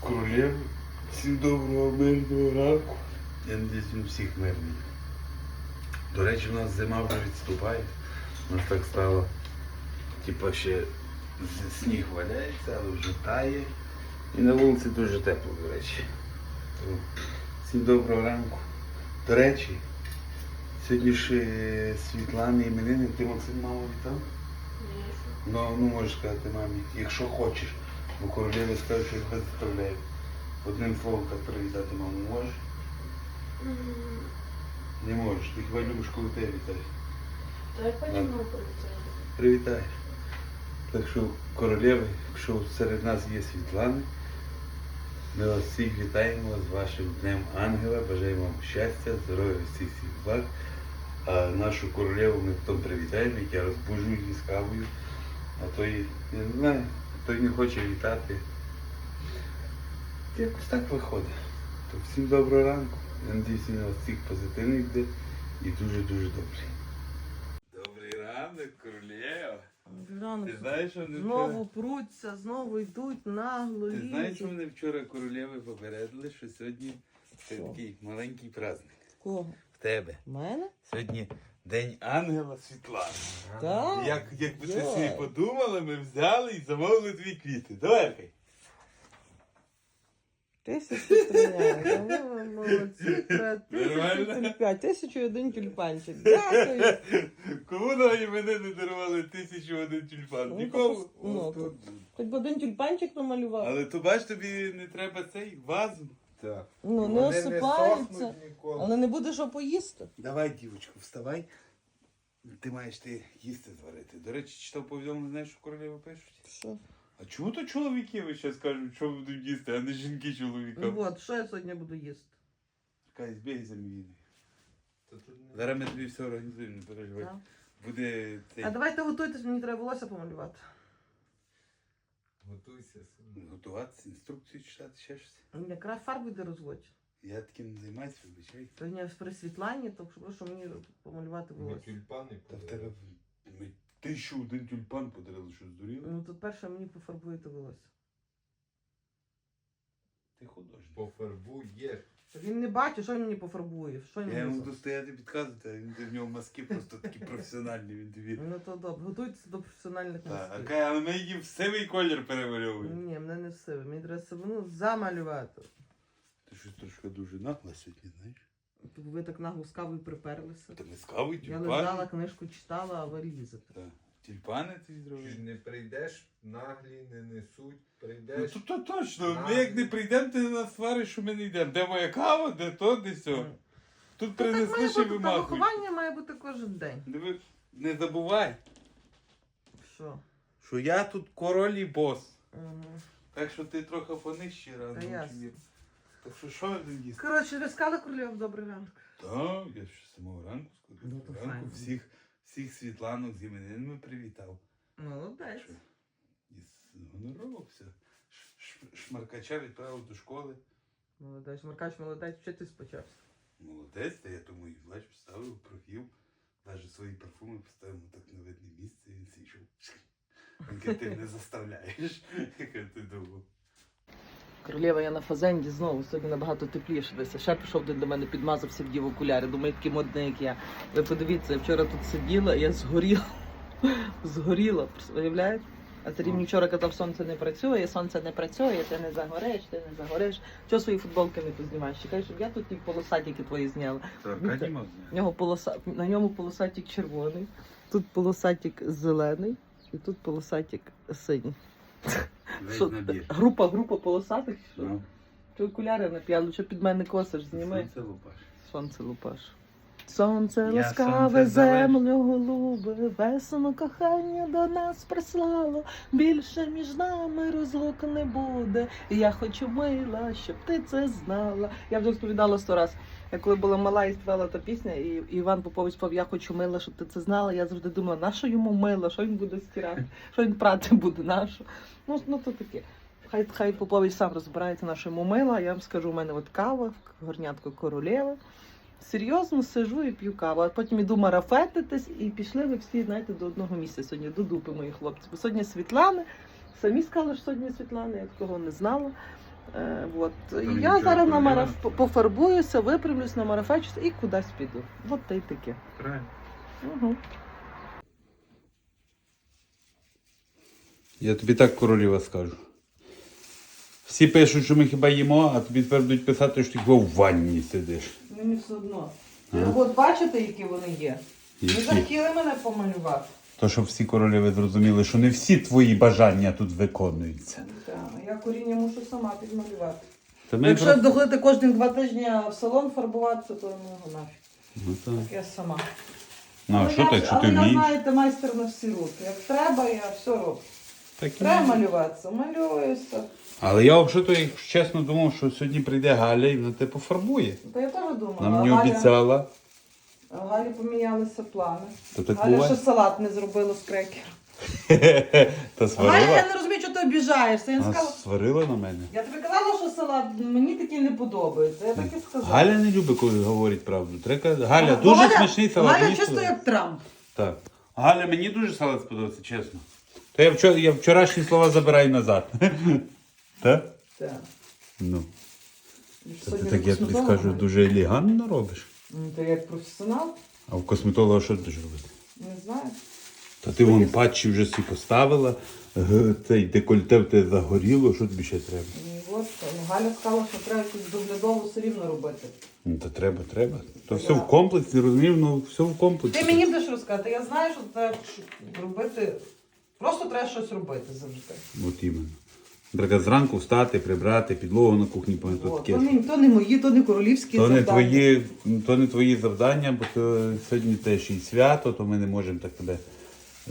королів. Всім доброго мирного ранку. Я надіюсь, він всіх мирний. До речі, у нас зима вже відступає. У нас так стало. Типа ще сніг валяється, але вже тає. І на вулиці дуже тепло, до речі. Всім доброго ранку. До речі, сьогодні ж Світлани іменини, ти Максим маму вітав? Ну, ну можеш сказати мамі, якщо хочеш. Бо королеви скажуть, що їх заставляють. Одним словом так привітати маму можеш? Не можеш. Ти хіба любиш, коли тебе вітають. Та я потім не поліцейський. Привітаєш. Так що, королеви, якщо серед нас є Світлани, ми вас всіх вітаємо з вашим Днем Ангела, бажаємо вам щастя, здоров'я, всіх всіх благ. А нашу королеву ми потім привітаємо, як я розбужу її з кавою. А той, я не знаю, той не хоче вітати. Якось так виходить. То всім доброго ранку. Я надіюсь, він у вас всіх позитивний буде і дуже-дуже добрий. Добрий ранок, королева. Рано Ти знаєш, що вони знову пруться, знову йдуть нагло, Ти знаєш, що вони вчора королеви попередили, що сьогодні це такий маленький праздник. Кого? В тебе. В Мене? Сьогодні День Ангела Світлани. Так. Як, якби ти собі подумала, ми взяли і замовили твої квіти. Давай. Тисячу стріляє. Ви молодці. Тра- Тисячу і один тюльпанчик. Дякую. Кому на іменини не дарували тисячу один тюльпан? Ну, Нікому. ну, Хоч би один тюльпанчик намалював. Але то бач, тобі не треба цей вазу. Так. Ну, не Вони осипаються. сохнуть ніколи. Але не буде що поїсти. Давай, дівочку, вставай. Ти маєш ти їсти зварити. До речі, читав повідомлення, знаєш, що королеви пишуть? Що? А чому то чоловіки ви ще скажуть, що будуть їсти, а не жінки чоловікам? Ну от, що я сьогодні буду їсти? Чекай, збігай за мій Та тут не- Зараз ми тобі все організуємо, не переживай. Так. Буде цей А давайте готуйтесь, мені треба волосся помалювати. Готуйся. син. готуватися, інструкцію читати, ще щось. Якраз фарби де розводь. Я таким не займаюся, вибачай. Сьогодні при світланні, то що мені помалювати Ми волосся. тюльпани Та в тебе ми тисячу один тюльпан подарили, що здуріло? Ну тут перше мені пофарбуєте волосся. Ти художник. Пофарбуєш. Він не бачить, що він мені пофарбує. Що він Я йому буду стояти підказувати, а він в нього мазки просто такі професіональні, він тобі. Ну то добре, готуйтеся до професіональних Так, а але ми її в сивий колір перемальовуємо. Ні, мене не сиве, мені треба сивину замалювати. Ти щось трошки дуже нагла сьогодні, знаєш? Ви так нагло з кавою приперлися. Та ми з кавою Я лежала, книжку читала, а ви лізете. Так. Тюльпани ти Чи зробив? не прийдеш, наглі не несуть, Ну прийдеш. то, то точно, ми як не прийдемо, ти нас свариш, що ми не йдемо. Де моя кава, де то, де сьо. Ну, Тут так принесли має ще бути, та вимахують. виховання має бути кожен день. Диви, не забувай, Що? що я тут король і бос. Угу. Так що ти трохи понижче Та ясно. Так що що не їсти? Коротше, ви сказали королів добрий ранок. Так, я ще з самого ранку скажу. Ну, то ранку файно. всіх, всіх світланок з іменинами привітав. Молодець. І ш- Шмаркача відправив до школи. Молодець. Маркач, молодець, вчитись почався. Молодець, та я тому і бач, поставив, провів. Навіть свої парфуми поставив так на видне місце, і він сійшов. Він каже, ти не заставляєш. Яка ти думав. Королева, я на фазенді знову сьогодні набагато тепліше десь. Ще пішов до мене, підмазався в дів окуляри. Думаю, такий модний, як я. Ви подивіться, я вчора тут сиділа, я згоріла. Згоріла, уявляєте? А Сергій мені вчора казав, сонце не працює, сонце не працює, ти не загориш, ти не загориш. Чого свої футболки не познімаєш? Чекай, щоб я тут ті полосатики твої зняла. Це В нього полоса... На ньому полосатик червоний, тут полосатик зелений і тут полосатик синій. Що, набір. група, група полосатих? чи Що? Ну, Чи окуляри нап'яли, що під мене косиш, зніми. сонце лупаш. Сонце лупаш. Сонце Я ласкаве, сонце землю голубе, весело кохання до нас прислало. Більше між нами розлук не буде. І я хочу мила, щоб ти це знала. Я вже розповідала сто раз. Я коли була мала і співала та пісня, і Іван Попович спав, я хочу мила, щоб ти це знала. Я завжди думала, на що йому мило, що він буде стирати, що він прати буде, на що. Ну, ну то таке. Хай, хай Попович сам розбирається на що йому мила. Я вам скажу, у мене от кава, горнятко королева. Серйозно сижу і п'ю каву, а потім іду марафетитись, і пішли ви всі, знаєте, до одного місця сьогодні, до дупи мої хлопці. Бо сьогодні Світлани, Самі сказали, що сьогодні Світлана, я такого не знала. Е, от. Ну, я зараз на мараф... пофарбуюся, випрямлюсь на марафетчуся і кудись піду. От та й таке. Правильно. Угу. Я тобі так королева скажу. Всі пишуть, що ми хіба їмо, а тобі тепер будуть писати, що ти хіба в ванні сидиш. Мені все одно. А? От бачите, які вони є? Ви Які? захотіли мене помалювати. То, щоб всі королеви зрозуміли, що не всі твої бажання тут виконуються. Так, я коріння мушу сама підмалювати. Та ми Якщо просто- доходити кожні два тижні в салон фарбуватися, то ну його нафіг. Ну, так. Я сама. Ну, а Але що я, так, якщо але ти я, вмієш? знаєте, майстер на всі руки. Як треба, я все роблю. Так і Треба малюватися, малююся. Але я взагалі, якщо чесно, думав, що сьогодні прийде Галя і вона тебе пофарбує. Та я теж думала. Нам а не Галя- обіцяла. А в Галі помінялися плани. То так Галя ще салат не зробила з крекером. Та Галя, я сварила. не розумію, що ти обіжаєшся. Я не А сказала. сварила на мене. Я тобі казала, що салат мені такий не подобається. Я так і сказала. Галя не любить, коли говорить правду. Треба Галя, дуже смачний салат. Галя мені чисто сподобався. як Трамп. Так. Галя, мені дуже салат сподобався, чесно. То я, вчора, я вчорашні слова забираю назад. Так? Так. Ну. Ти так, до я тобі скажу, дуже елегантно робиш. Ну, Ти як професіонал, А в косметолога що ти робити? не знаю. Та ти вон патчі вже всі поставила, г- цей декольте в тебе загоріло, що тобі ще треба? І от, ну, Галя сказала, що треба якусь доглядову все рівно робити. Ну, та треба, треба. То все в комплексі, розумів, ну все в комплексі. Ти мені будеш розказати, я знаю, що треба робити. Просто треба щось робити завжди. От іменно. Треба зранку встати, прибрати, підлогу на кухні. Таке. то, не, то не мої, то не королівські То не, завдання. твої, то не твої завдання, бо то сьогодні теж і свято, то ми не можемо так тебе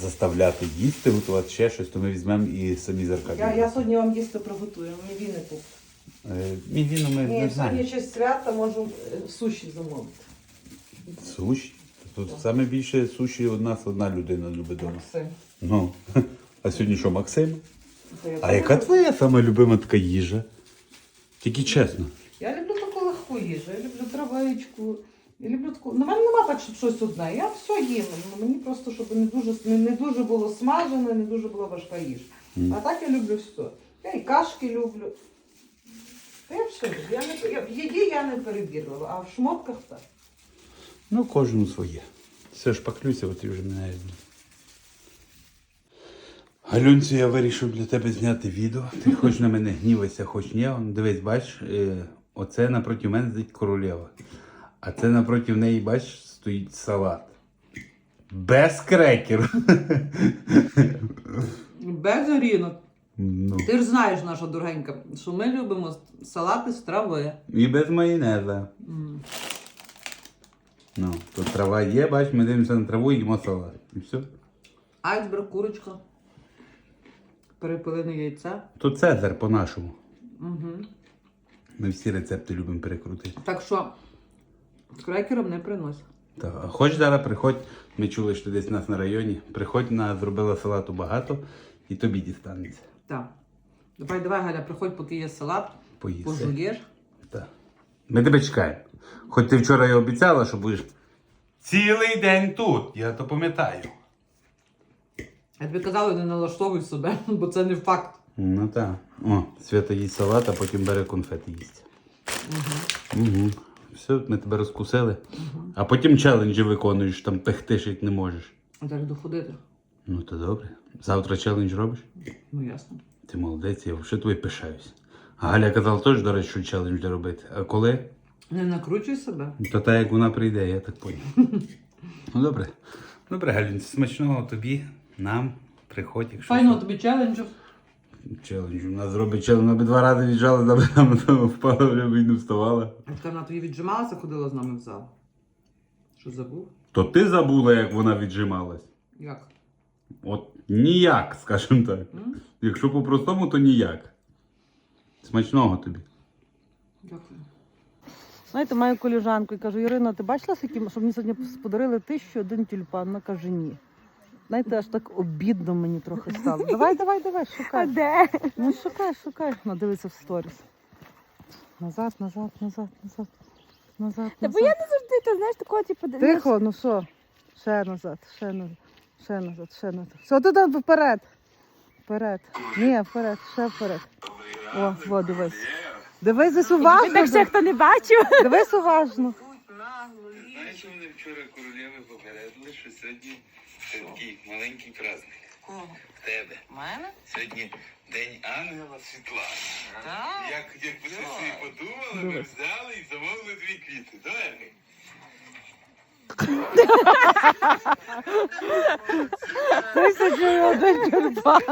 заставляти їсти, готувати ще щось, то ми візьмемо і самі зеркалі. Я, я сьогодні вам їсти приготую, мені не куплю. Е, Мівіну ми Ні, не сьогодні знаємо. честь свята можу е, суші замовити. Суші? Тут саме більше суші у нас одна людина любить дома. Максим. Ну. А сьогодні що, Максим? А яка твоя сама любима така їжа? Тільки чесно. Я люблю таку легку їжу, я люблю травичку. Я люблю таку. На мене нема так, щоб щось одне. Я все їм. Ну, Мені просто, щоб не дуже, не, не дуже було смажене, не дуже була важка їжа. Мгм. А так я люблю все. Я і кашки люблю. Та я все люблю. Я не, я, в їді я не перебірлива, а в шмотках так. Ну, кожному своє. Все ж паклюся, от ти вже мене. Галюнцю, я вирішив для тебе зняти відео. Ти хоч на мене гнівайся, хоч ні. Дивись, бач, е, оце напроти мене стоїть королева. А це напроти неї, бач, стоїть салат. Без крекеру. Без орінок. Ну. Ти ж знаєш, наша дорогенька, що ми любимо салати з трави. І без майонеза. Ну, тут трава є, бач, ми дивимося на траву і їмо салат. І все. Айсберг, курочка, перепилене яйце. То Цезар по-нашому. Угу. Ми всі рецепти любимо перекрутити. Так що з крекером не принось. Так, а хоч зараз приходь, ми чули, що ти десь у нас на районі. Приходь на зробила салату багато і тобі дістанеться. Так. Давай, давай, Галя, приходь, поки є салат, пожуєш. Так. Ми тебе чекаємо. Хоч ти вчора і обіцяла, що будеш цілий день тут. Я то пам'ятаю. Я тобі казала, не налаштовуй себе, бо це не факт. Ну так. О, Свята їсть салат, а потім бере конфети їсть. Угу. Все, ми тебе розкусили. А потім челенджі виконуєш, там пехтиш, як не можеш. А так доходити. Ну то добре. Завтра челендж робиш? Ну ясно. Ти молодець, я вже тобі пишаюсь. А Галя казала теж, до речі, що челендж робити. А коли? Не накручуй себе. То так, як вона прийде, я так поняв. ну добре. Добре, Галін, смачного тобі, нам, приходь, якщо. Файного тобі челенджу. Челендж. У нас зробить челендж, вона би два рази віджала, там, там, там впала, й не вставала. А така вона тобі віджималася, ходила з нами в зал. Що забув? То ти забула, як вона віджималась. Як? От ніяк, скажімо так. М? Якщо по-простому, то ніяк. Смачного тобі. Дякую. Знаєте, маю коліжанку і кажу, Ірина, ти бачила, які, що мені сьогодні подарили тисячу один тюльпан? Вона каже, ні. Знаєте, аж так обідно мені трохи стало. Давай, давай, давай, А шукай. де? Ну шукай, шукай. Вона дивиться в сторіс. Назад, назад, назад, назад. Назад, Та бо назад. я не завжди, ти знаєш, такого типу. Тихо, ну що? Ще назад, ще назад, ще назад, ще назад. Все, ти там вперед. Вперед. Ні, вперед, ще вперед. О, во, дивись. Дивись десь уважно. Так ще хто не бачив. Дивись уважно. Знаєш, вони вчора королеви попередили, що сьогодні такий маленький праздник. В тебе. Мене? Сьогодні День Ангела Світлана. Так. Як, як ви собі подумали, ми взяли і замовили дві квіти. Давай. Тисяча і один тюльпан.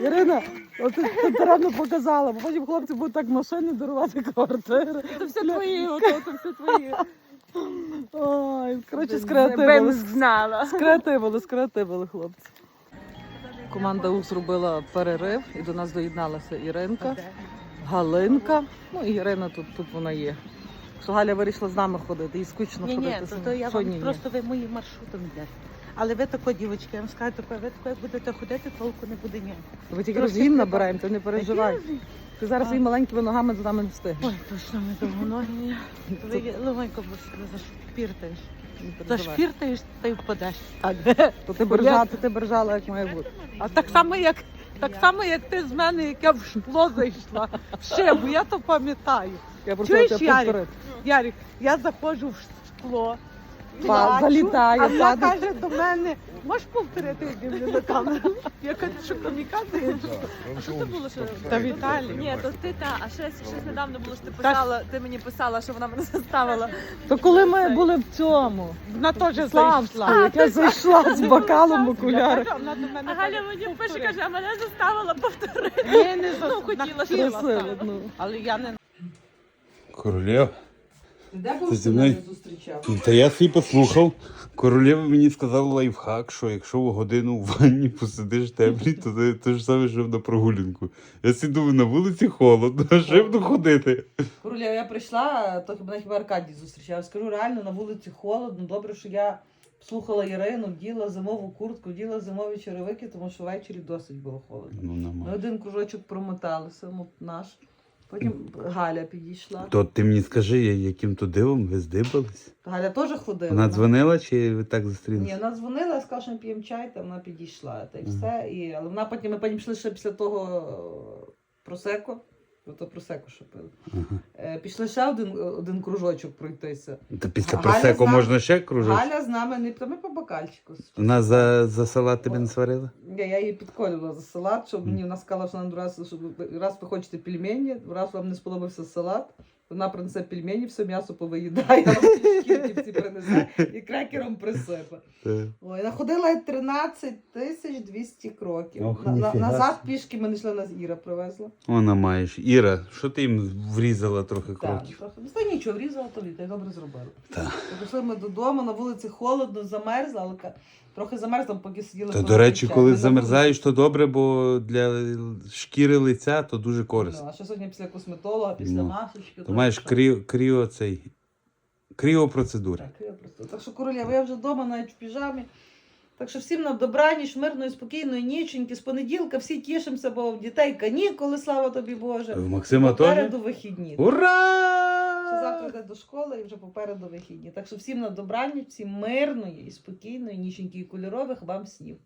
Ірина, от ти даремно показала, бо потім хлопці будуть так машини дарувати квартири. Це все твої, ото, це все твої. Ой, коротше, скреативили. знала. Скреативили, скреативили хлопці. Команда УК зробила перерив і до нас доєдналася Іринка, Галинка. Ну і Ірина тут, тут вона є. Що Галя вирішила з нами ходити, їй скучно Ні, ні, ходити. то, сама. то я Що вам ні-ні? просто ви моїм маршрутом йдете. Але ви тако, дівчатки, я вам скажу, тако, ви тако, як будете ходити, толку не буде ні. Ми тільки Трошки розгін треба. набираємо, ти не переживай. Ти зараз А. своїми маленькими ногами за нами не встигнеш. Ой, точно ми довгоногі. Ви легонько зашпіртаєш. Не переживай. Зашпіртаєш, та й впадеш. То ти бержала, то ти бержала, як має бути. А так само, як так само, як ти з мене, як я в шкло зайшла. В шибу, я то пам'ятаю. Я просто Чуєш, тебе Ярик? повторити. Ярик, я заходжу в шкло. Па- залітає, а вона падає. каже до мене, можеш повторити я дивлю на камеру? Я кажу, що комікація? А що це було? Що... Та Віталій. Ні, то ти та, а ще щось недавно було, що ти писала, ти мені писала, що вона мене заставила. То коли ми були в цьому, Вона теж Славську, зайшла. як я зайшла з бокалом в окулярах. Я вона до мене А Галя мені пише, каже, а мене заставила повторити. Ні, не за Ну, хотіла, хотіла, щоб ну. Але я не Королева. Де був, Ти зі мною? зустрічав? Та я свій послухав. Королева мені сказала лайфхак, що якщо в годину в ванні посидиш теплі, то це те ж саме, що на прогулянку. Я собі на вулиці холодно, а буду ходити? Куруля, я прийшла, то хіба хіба Аркадій зустрічав. Скажу, реально на вулиці холодно. Добре, що я слухала Ірину, вділа зимову куртку, вділа зимові черевики, тому що ввечері досить було холодно. Ну, Ми один кружочок промоталися, ну, наш. Потім Галя підійшла. То ти мені скажи, яким то дивом ви здибались? Галя теж ходила. Вона дзвонила чи ви так Ні, зустрілися? вона дзвонила, сказала, що ми п'ємо чай, та вона підійшла. Та й все. І, але вона потім, ми потім пішли ще після того е, просеко. То просеко що пили. Ага. Е, пішли ще один, один кружочок пройтися. Та після Галя просеку можна ще кружок? Галя з нами не та ми по бокальчику. Вона за, за салат тебе не сварила? Я, я її підколювала за салат, щоб мені вона сказала, що нам раз, щоб раз ви хочете пельмені, раз вам не сподобався салат. Вона принесе пельмені, все м'ясо повиїдає, всі принесе і крекером присипе. Ой, находила я 13 тисяч 200 кроків. Ох, на, на, назад пішки ми не йшли, нас Іра привезла. Вона маєш. Іра, що ти їм врізала трохи Так, кроків? трохи. Ну, Та нічого, врізала то літо, я добре зробила. Так. Пішли ми додому, на вулиці холодно, замерзла, але трохи замерзла, поки сиділи. Та до речі, коли Ми замерзаєш, то добре, бо для шкіри лиця то дуже корисно. Ну, а ще сьогодні після косметолога, після Ну. масочки. То маєш кріо, кріо кріо кріопроцедури. Так. Так що, королева, я вже вдома навіть в піжамі. Так що всім на добраніч, мирної, спокійної ніченьки. З понеділка всі тішимося, бо в дітей канікули, слава тобі Боже. В Максима теж? Попереду вихідні. Ура! Завтра йде до школи і вже попереду вихідні. Так що всім на добраніч, всім мирної і спокійної, ніченьки і кольорових вам снів.